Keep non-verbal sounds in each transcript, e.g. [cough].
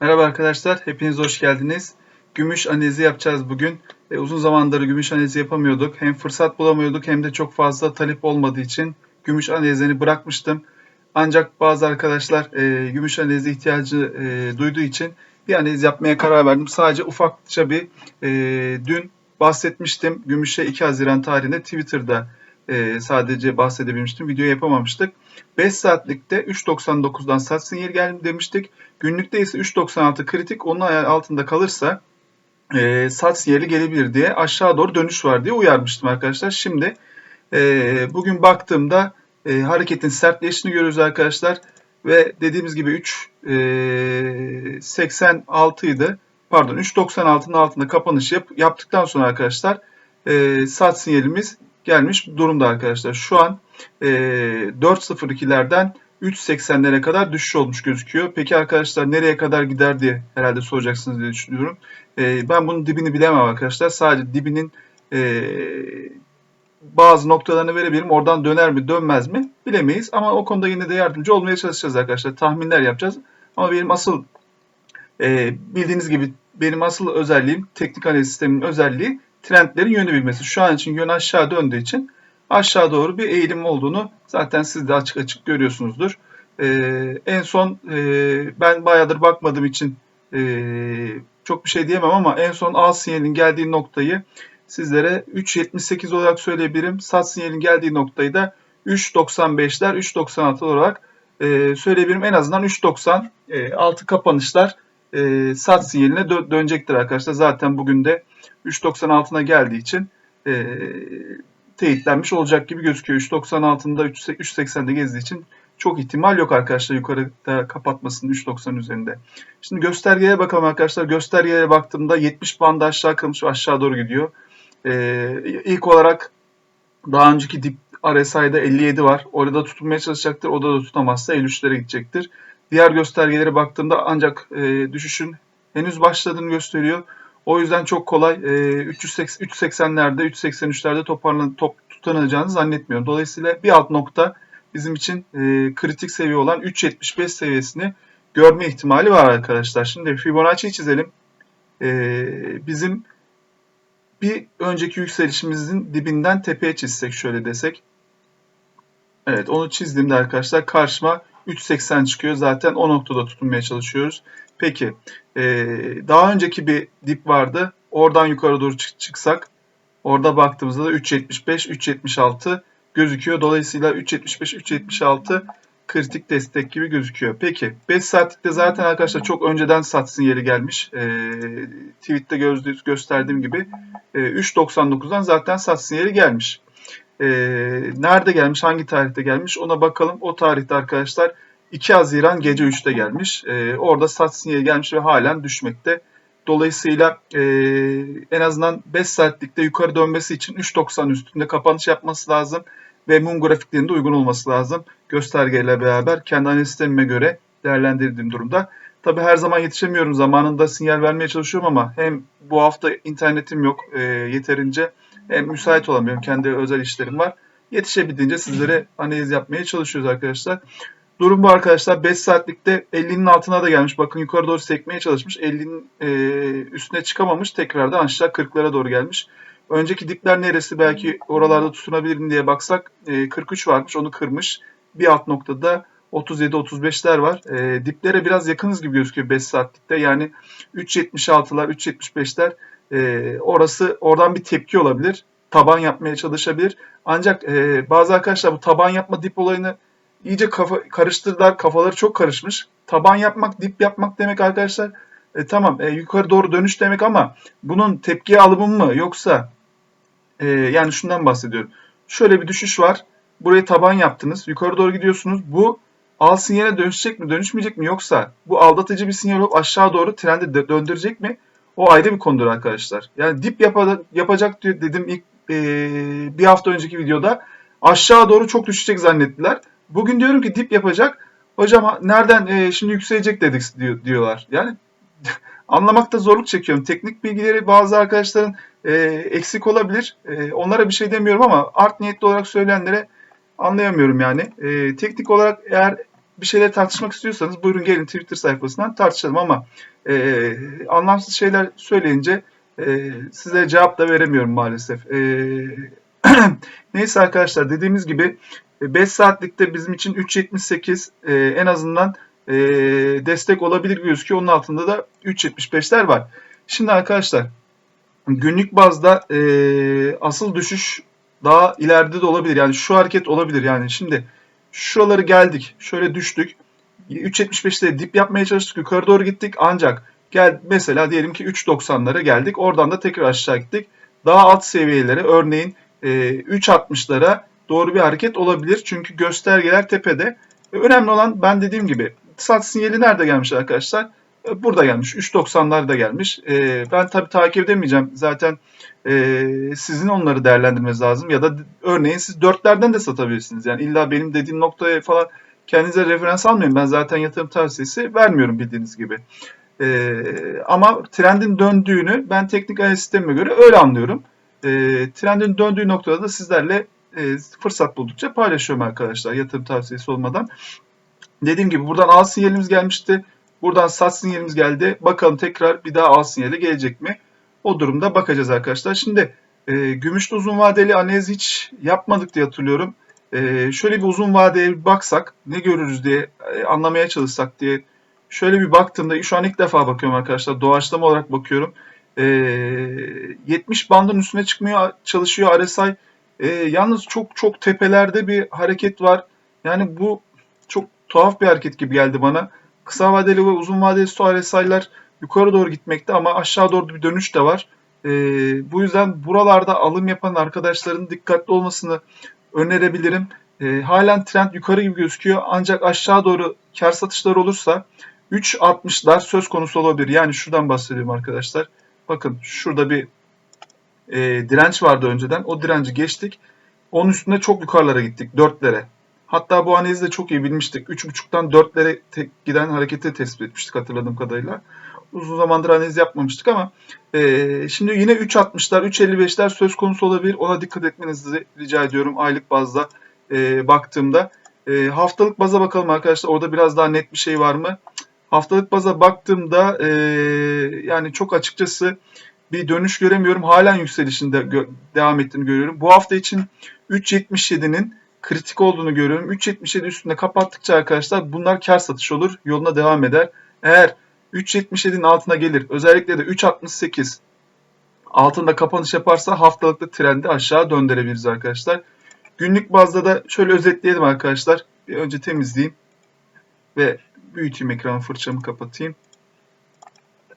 Merhaba arkadaşlar, hepiniz hoş geldiniz. Gümüş analizi yapacağız bugün. E, uzun zamandır gümüş analizi yapamıyorduk. Hem fırsat bulamıyorduk hem de çok fazla talep olmadığı için gümüş analizini bırakmıştım. Ancak bazı arkadaşlar e, gümüş analizi ihtiyacı e, duyduğu için bir analiz yapmaya karar verdim. Sadece ufakça bir e, dün bahsetmiştim. Gümüşe 2 Haziran tarihinde Twitter'da e, sadece bahsedebilmiştim. Video yapamamıştık. 5 saatlikte 3.99'dan sat sinyali geldi demiştik. Günlükte ise 3.96 kritik. Onun altında kalırsa e, sat sinyali gelebilir diye aşağı doğru dönüş var diye uyarmıştım arkadaşlar. Şimdi e, bugün baktığımda e, hareketin sertleştiğini görüyoruz arkadaşlar. Ve dediğimiz gibi 3.86 idi. Pardon 3.96'nın altında kapanış yap, yaptıktan sonra arkadaşlar e, sat sinyalimiz gelmiş durumda arkadaşlar. Şu an e, 4.02'lerden 3.80'lere kadar düşüş olmuş gözüküyor. Peki arkadaşlar nereye kadar gider diye herhalde soracaksınız diye düşünüyorum. E, ben bunun dibini bilemem arkadaşlar. Sadece dibinin e, bazı noktalarını verebilirim. Oradan döner mi dönmez mi bilemeyiz. Ama o konuda yine de yardımcı olmaya çalışacağız arkadaşlar. Tahminler yapacağız. Ama benim asıl e, bildiğiniz gibi benim asıl özelliğim teknik analiz sisteminin özelliği trendlerin yönü bilmesi. Şu an için yön aşağı döndüğü için aşağı doğru bir eğilim olduğunu zaten siz de açık açık görüyorsunuzdur. Ee, en son e, ben bayağıdır bakmadığım için e, çok bir şey diyemem ama en son al sinyalin geldiği noktayı sizlere 3.78 olarak söyleyebilirim. Sat sinyalin geldiği noktayı da 3.95'ler 3.96 olarak e, söyleyebilirim. En azından 3.90 e, kapanışlar e, sat sinyaline dö- dönecektir arkadaşlar. Zaten bugün de 3.96'na geldiği için e, teyitlenmiş olacak gibi gözüküyor. 3.96'ında 3.80'de gezdiği için çok ihtimal yok arkadaşlar yukarıda kapatmasının 3.90 üzerinde. Şimdi göstergeye bakalım arkadaşlar. Göstergeye baktığımda 70 bandı aşağı kalmış ve aşağı doğru gidiyor. Ee, ilk olarak daha önceki dip RSI'da 57 var. Orada tutunmaya çalışacaktır. O da tutamazsa 53'lere gidecektir. Diğer göstergelere baktığımda ancak e, düşüşün henüz başladığını gösteriyor. O yüzden çok kolay e, 380'lerde, 383'lerde toparlan, top tutanacağını zannetmiyorum. Dolayısıyla bir alt nokta bizim için e, kritik seviye olan 3.75 seviyesini görme ihtimali var arkadaşlar. Şimdi Fibonacci'yi çizelim. E, bizim bir önceki yükselişimizin dibinden tepeye çizsek şöyle desek. Evet onu çizdiğimde arkadaşlar karşıma 3.80 çıkıyor. Zaten o noktada tutunmaya çalışıyoruz. Peki e, daha önceki bir dip vardı. Oradan yukarı doğru çıksak orada baktığımızda da 3.75, 3.76 gözüküyor. Dolayısıyla 3.75, 3.76 kritik destek gibi gözüküyor. Peki 5 saatlikte zaten arkadaşlar çok önceden sat sinyali gelmiş. E, tweette göz, gösterdiğim gibi e, 3.99'dan zaten sat sinyali gelmiş. E, nerede gelmiş, hangi tarihte gelmiş ona bakalım. O tarihte arkadaşlar 2 Haziran gece 3'te gelmiş. E, orada sat sinyali gelmiş ve halen düşmekte. Dolayısıyla e, en azından 5 saatlikte yukarı dönmesi için 3.90 üstünde kapanış yapması lazım. Ve mum grafiklerinde uygun olması lazım. Göstergeyle beraber kendi analiz sistemime göre değerlendirdiğim durumda. Tabi her zaman yetişemiyorum. Zamanında sinyal vermeye çalışıyorum ama hem bu hafta internetim yok e, yeterince hem müsait olamıyorum. Kendi özel işlerim var. Yetişebildiğince sizlere analiz yapmaya çalışıyoruz arkadaşlar. Durum bu arkadaşlar. 5 saatlikte 50'nin altına da gelmiş. Bakın yukarı doğru sekmeye çalışmış. 50'nin e, üstüne çıkamamış. Tekrardan aşağı 40'lara doğru gelmiş. Önceki dipler neresi belki oralarda tutunabilirim diye baksak e, 43 varmış. Onu kırmış. Bir alt noktada 37-35'ler var. E, diplere biraz yakınız gibi gözüküyor 5 saatlikte. Yani 3.76'lar, 3.75'ler e, orası oradan bir tepki olabilir. Taban yapmaya çalışabilir. Ancak e, bazı arkadaşlar bu taban yapma dip olayını iyice kafa, karıştırdılar. Kafaları çok karışmış. Taban yapmak, dip yapmak demek arkadaşlar. E, tamam e, yukarı doğru dönüş demek ama bunun tepki alımı mı yoksa e, yani şundan bahsediyorum. Şöyle bir düşüş var. Buraya taban yaptınız. Yukarı doğru gidiyorsunuz. Bu al sinyale dönüşecek mi dönüşmeyecek mi yoksa bu aldatıcı bir sinyal olup aşağı doğru trendi döndürecek mi? O ayrı bir konudur arkadaşlar. Yani dip yap yapacak dedim ilk e, bir hafta önceki videoda. Aşağı doğru çok düşecek zannettiler. Bugün diyorum ki dip yapacak. Hocam nereden e, şimdi yükselecek dedik diyor, diyorlar. Yani [laughs] anlamakta zorluk çekiyorum. Teknik bilgileri bazı arkadaşların e, eksik olabilir. E, onlara bir şey demiyorum ama art niyetli olarak söyleyenlere anlayamıyorum yani. E, teknik olarak eğer bir şeyler tartışmak istiyorsanız buyurun gelin Twitter sayfasından tartışalım ama e, anlamsız şeyler söyleyince e, size cevap da veremiyorum maalesef. E, [clears throat] neyse arkadaşlar dediğimiz gibi 5 saatlikte bizim için 3.78 e, en azından e, destek olabilir gözüküyor. Onun altında da 3.75'ler var. Şimdi arkadaşlar günlük bazda e, asıl düşüş daha ileride de olabilir. Yani şu hareket olabilir. Yani şimdi şuraları geldik. Şöyle düştük. 3.75'te dip yapmaya çalıştık. Yukarı doğru gittik. Ancak gel mesela diyelim ki 3.90'lara geldik. Oradan da tekrar aşağı gittik. Daha alt seviyelere örneğin e, 3.60'lara doğru bir hareket olabilir. Çünkü göstergeler tepede. E, önemli olan ben dediğim gibi sat sinyali nerede gelmiş arkadaşlar? Burada gelmiş. 3.90'larda gelmiş. E, ben tabii takip edemeyeceğim. Zaten e, sizin onları değerlendirmeniz lazım. Ya da örneğin siz 4'lerden de satabilirsiniz. Yani illa benim dediğim noktaya falan kendinize referans almayın. Ben zaten yatırım tavsiyesi vermiyorum bildiğiniz gibi. E, ama trendin döndüğünü ben teknik analiz sistemime göre öyle anlıyorum. E, trendin döndüğü noktada da sizlerle e, fırsat buldukça paylaşıyorum arkadaşlar yatırım tavsiyesi olmadan. Dediğim gibi buradan al sinyalimiz gelmişti. Buradan sat sinyalimiz geldi. Bakalım tekrar bir daha al sinyali gelecek mi? O durumda bakacağız arkadaşlar. Şimdi e, gümüşlü uzun vadeli analiz hiç yapmadık diye hatırlıyorum. E, şöyle bir uzun vadeye bir baksak ne görürüz diye e, anlamaya çalışsak diye şöyle bir baktığımda şu an ilk defa bakıyorum arkadaşlar. Doğaçlama olarak bakıyorum. E, 70 bandın üstüne çıkmaya çalışıyor RSI. E, yalnız çok çok tepelerde bir hareket var. Yani bu çok tuhaf bir hareket gibi geldi bana. Kısa vadeli ve uzun vadeli RSI'ler yukarı doğru gitmekte ama aşağı doğru bir dönüş de var. E, bu yüzden buralarda alım yapan arkadaşların dikkatli olmasını önerebilirim. E, halen trend yukarı gibi gözüküyor ancak aşağı doğru kar satışlar olursa 3.60'lar söz konusu olabilir. Yani şuradan bahsediyorum arkadaşlar. Bakın şurada bir e, direnç vardı önceden. O direnci geçtik. Onun üstünde çok yukarılara gittik. 4'lere. Hatta bu analizi de çok iyi bilmiştik. 3.5'tan 4'lere giden hareketi tespit etmiştik hatırladığım kadarıyla. Uzun zamandır analiz yapmamıştık ama e, şimdi yine 3.60'lar, 3.55'ler söz konusu olabilir. Ona dikkat etmenizi rica ediyorum aylık bazda e, baktığımda. E, haftalık baza bakalım arkadaşlar. Orada biraz daha net bir şey var mı? Haftalık baza baktığımda e, yani çok açıkçası bir dönüş göremiyorum. Halen yükselişinde devam ettiğini görüyorum. Bu hafta için 3.77'nin kritik olduğunu görüyorum. 3.77 üstünde kapattıkça arkadaşlar bunlar kar satış olur. Yoluna devam eder. Eğer 3.77'nin altına gelir. Özellikle de 3.68 altında kapanış yaparsa haftalıkta trendi aşağı döndürebiliriz arkadaşlar. Günlük bazda da şöyle özetleyelim arkadaşlar. Bir önce temizleyeyim. Ve büyüteyim ekranı fırçamı kapatayım.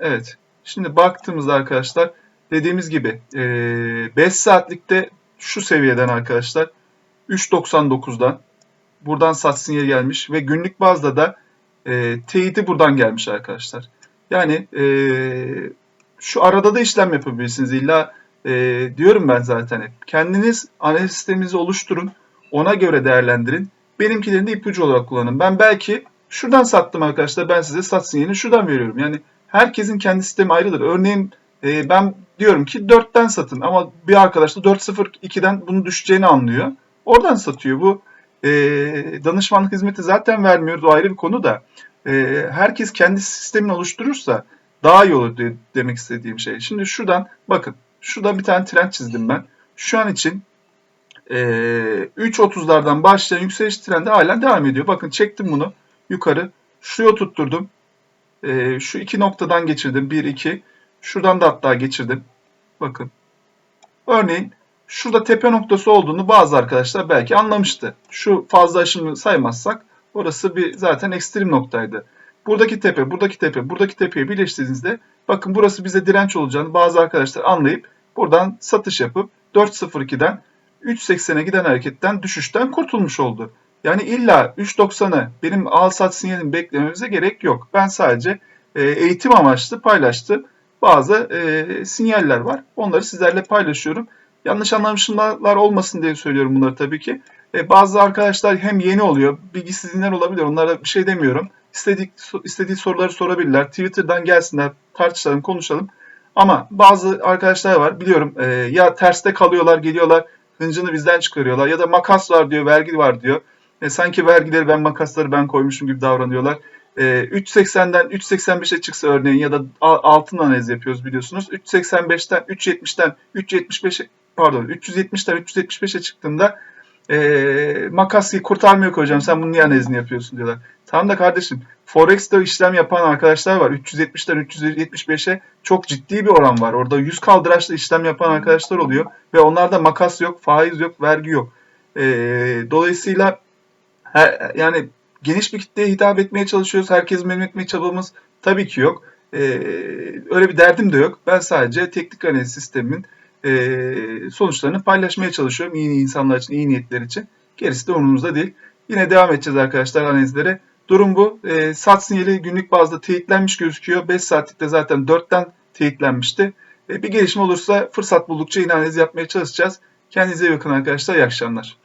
Evet. Şimdi baktığımızda arkadaşlar dediğimiz gibi 5 saatlikte şu seviyeden arkadaşlar 3.99'dan buradan sat sinyali gelmiş ve günlük bazda da e, teyidi buradan gelmiş arkadaşlar. Yani e, şu arada da işlem yapabilirsiniz. İlla e, diyorum ben zaten hep. Kendiniz analiz sisteminizi oluşturun. Ona göre değerlendirin. Benimkilerini de ipucu olarak kullanın. Ben belki şuradan sattım arkadaşlar. Ben size sat sinyalini şuradan veriyorum. Yani herkesin kendi sistemi ayrıdır. Örneğin e, ben diyorum ki 4'ten satın ama bir arkadaş da 4.02'den bunu düşeceğini anlıyor. Oradan satıyor. Bu e, danışmanlık hizmeti zaten vermiyoruz. O ayrı bir konu da. E, herkes kendi sistemini oluşturursa daha iyi olur diye, demek istediğim şey. Şimdi şuradan bakın. Şurada bir tane trend çizdim ben. Şu an için e, 3.30'lardan başlayan yükseliş trendi halen devam ediyor. Bakın çektim bunu yukarı. Şuraya tutturdum. E, şu iki noktadan geçirdim. 1, 2. Şuradan da hatta geçirdim. Bakın. Örneğin şurada tepe noktası olduğunu bazı arkadaşlar belki anlamıştı. Şu fazla aşımı saymazsak orası bir zaten ekstrem noktaydı. Buradaki tepe, buradaki tepe, buradaki tepeye birleştirdiğinizde bakın burası bize direnç olacağını bazı arkadaşlar anlayıp buradan satış yapıp 4.02'den 3.80'e giden hareketten düşüşten kurtulmuş oldu. Yani illa 3.90'ı benim al sat sinyalini beklememize gerek yok. Ben sadece e, eğitim amaçlı paylaştı bazı e, sinyaller var. Onları sizlerle paylaşıyorum. Yanlış anlaşılmalar olmasın diye söylüyorum bunları tabii ki. E, bazı arkadaşlar hem yeni oluyor, bilgisizlikler olabilir. Onlara bir şey demiyorum. İstedik, istediği soruları sorabilirler. Twitter'dan gelsinler, tartışalım, konuşalım. Ama bazı arkadaşlar var biliyorum e, ya terste kalıyorlar, geliyorlar, hıncını bizden çıkarıyorlar ya da makas var diyor, vergi var diyor. E, sanki vergileri ben makasları ben koymuşum gibi davranıyorlar. E, 3.80'den 3.85'e çıksa örneğin ya da altın analiz yapıyoruz biliyorsunuz. 3.85'ten 3.70'ten 3.75'e pardon 370'ten 375'e çıktığında e, makası kurtarmıyor ki hocam sen bunun niye analizini yapıyorsun diyorlar. Tamam da kardeşim Forex'te işlem yapan arkadaşlar var. 370'ten 375'e çok ciddi bir oran var. Orada 100 kaldıraçla işlem yapan arkadaşlar oluyor. Ve onlarda makas yok, faiz yok, vergi yok. E, dolayısıyla her, yani geniş bir kitleye hitap etmeye çalışıyoruz. Herkes memnun etmeye çabamız tabii ki yok. E, öyle bir derdim de yok. Ben sadece teknik analiz sistemin e, sonuçlarını paylaşmaya çalışıyorum. İyi insanlar için, iyi niyetler için. Gerisi de umurumuzda değil. Yine devam edeceğiz arkadaşlar analizlere. Durum bu. E, sat sinyali günlük bazda teyitlenmiş gözüküyor. 5 saatlikte zaten 4'ten teyitlenmişti. E, bir gelişme olursa fırsat buldukça yine analiz yapmaya çalışacağız. Kendinize iyi bakın arkadaşlar. İyi akşamlar.